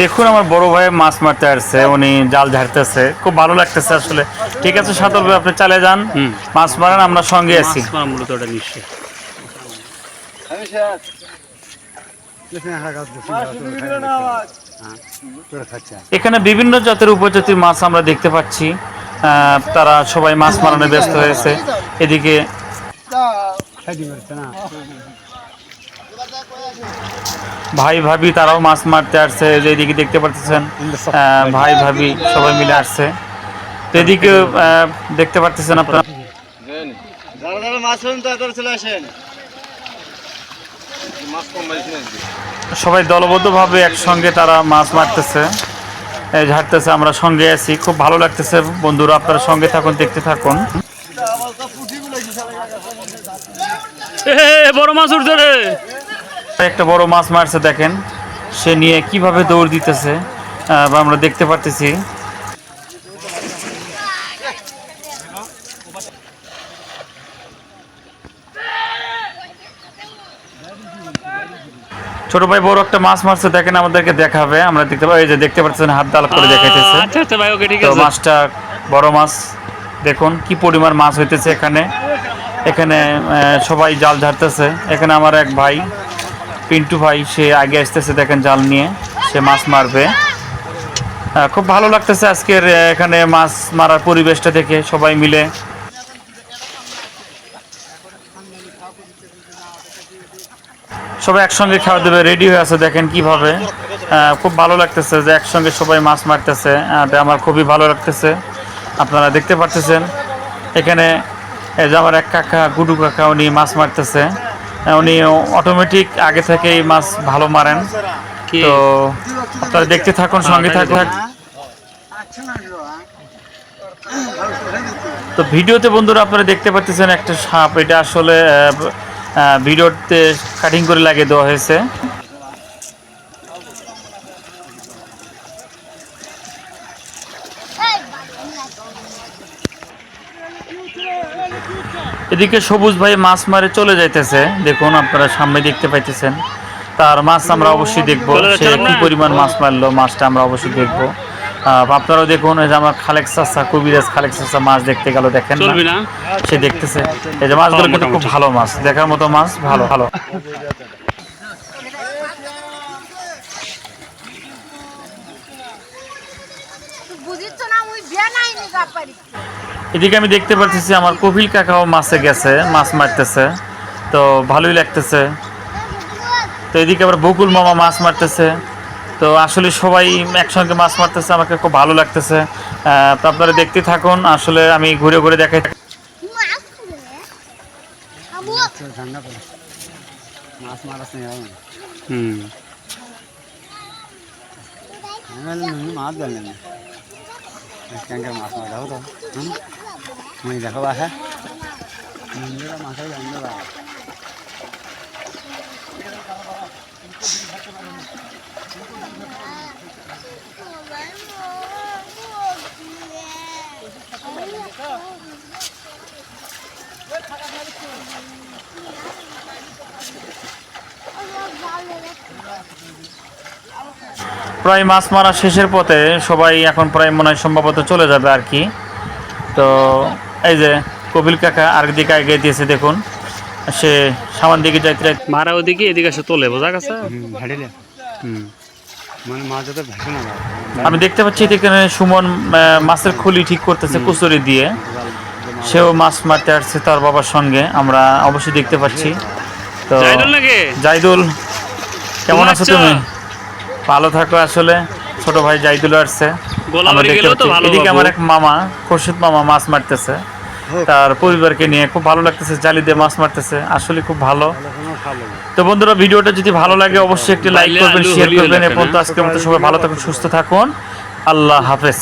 দেখুন আমার বড় ভাই মাছ মারতে আসছে উনি জাল ঝাড়তেছে। খুব ভালো লাগতেছে আসলে। ঠিক আছে সাতল ভাই আপনি চালে যান। মাছ মারেন আমরা সঙ্গে আছি। এখানে বিভিন্ন জাতের উপজাতির মাছ আমরা দেখতে পাচ্ছি। তারা সবাই মাছ মারানো ব্যস্ত হয়েছে। এদিকে ভাই ভাবি তারাও মাছ মারতে আসছে যে এদিকে দেখতে পাচ্ছেন ভাই ভাবি সবাই মিলে আসছে। তো এদিকে দেখতে পাচ্ছেন আপনারা। যারা যারা মাছ চলে আসেন। মাছ কম সবাই দলবদ্ধভাবে একসঙ্গে তারা মাছ মারতেছে এই ঝাড়তেছে আমরা সঙ্গে আছি। খুব ভালো লাগতেছে বন্ধুরা আপনারা সঙ্গে থাকুন দেখতে থাকুন। এ, বড় মাছ উঠছে রে। একটা বড় মাছ মারছে দেখেন। সে নিয়ে কীভাবে দৌড় দিতেছে বা আমরা দেখতে পারতেছি। ছোট ভাই বড় একটা মাছ মারছে দেখেন আমাদেরকে দেখাবে। আমরা দেখতে পাই এই যে দেখতে পাচ্ছেন হাত দাল করে দেখাইতেছে। আচ্ছা আচ্ছা ভাই ওকে ঠিক আছে। মাছটা বড় মাছ দেখুন কি পরিমাণ মাছ হইতেছে এখানে। এখানে সবাই জাল ঝাড়তেছে। এখানে আমার এক ভাই পিন্টু ভাই, সে আগে আসতেছে দেখেন জাল নিয়ে, সে মাছ মারবে। খুব ভালো লাগতেছে আজকের এখানে মাছ মারার পরিবেশটা দেখে সবাই মিলে। সবাই একসঙ্গে খাওয়া দেবে রেডি হয়ে আছে, দেখেন কীভাবে। খুব ভালো লাগতেছে যে একসঙ্গে সবাই মাছ মারতেছে আমার খুবই ভালো লাগতেছে। আপনারা দেখতে পারতেছেন, এখানে যে আমার এক কাকা, গুডু কাকা, উনি মাছ মারতেছে। উনি অটোমেটিক আগে থেকেই মাছ ভালো মারেন। তো আপনারা দেখতে থাকুন সঙ্গে থাকুন। তো ভিডিওতে বন্ধুরা আপনারা দেখতে পাচ্ছেন একটা সাপ। এটা আসলে ভিডিওতে কাটিং করে লাগিয়ে দেওয়া হয়েছে। এদিকে সবুজ ভাই মাছ মারে চলে যাইতেছে। দেখুন আপনারা সামনে দেখতে পাইতেছেন। তার মাছ আমরা অবশ্যই দেখব। সে কি পরিমাণ মাছ মারলো মাছটা আমরা অবশ্যই দেখব। আহ, আপনারাও দেখুন এই যে আমার খালেক চাষা কবিরাজ খালেক চাষা মাছ দেখতে গেল দেখেন না? সে দেখতেছে। এই যে মাছগুলো কিন্তু খুব ভালো মাছ। দেখার মতো মাছ ভালো ভালো। বুঝিস না ওই বিয়া নাই নি গাপারি এদিকে আমি দেখতে পাচ্ছি আমার কপিল কাকাও মাছে গেছে, মাছ মারতেছে। তো ভালোই লাগতেছে। তো এদিকে আবার বকুল মামা মাছ মারতেছে। তো আসলে সবাই একসঙ্গে মাছ মারতেছে, আমাকে খুব ভালো লাগতেছে। তো আপনারা দেখতে থাকুন, আসলে আমি ঘুরে ঘুরে দেখাই মাছ ক্যাঙ্কের মাছ মারা যাব তো হুম আমি দেখো বাসা মাছাই জানতে পারা প্রায় মাছ মারা শেষের পথে সবাই এখন প্রায় মনে হয় সম্ভবত চলে যাবে আর কি। তো এই যে কপিল কাকা আর দিকে আগে দিয়েছে দেখুন। সে সামান দিকে যাইতে মারা ওদিকে এদিকে এসে তোলে বোঝা গেছে? মানে আমি দেখতে পাচ্ছি এখানে সুমন মাছের খুলি ঠিক করতেছে কুচুরি দিয়ে। সেও মাছ মারতে আসছে তার বাবার সঙ্গে আমরা অবশ্যই দেখতে পাচ্ছি। তো জাইদুল কেমন আছো। তুমি? ভালো থাকো আসলে। ছোট ভাই জাইদুল আসছে। এদিকে আমার এক মামা খুরশিদ মামা মাছ মারতেছে। তার পরিবারকে নিয়ে খুব ভালো লাগতেছে জালি দিয়ে মাছ মারতেছে। আসলে খুব ভালো। তো বন্ধুরা ভিডিওটা যদি ভালো লাগে অবশ্যই একটি লাইক করবেন শেয়ার করবেন। এ পর্যন্ত হ্যাঁ? আজকের মতো সবাই ভালো থাকুন সুস্থ থাকুন। আল্লাহ হাফেজ।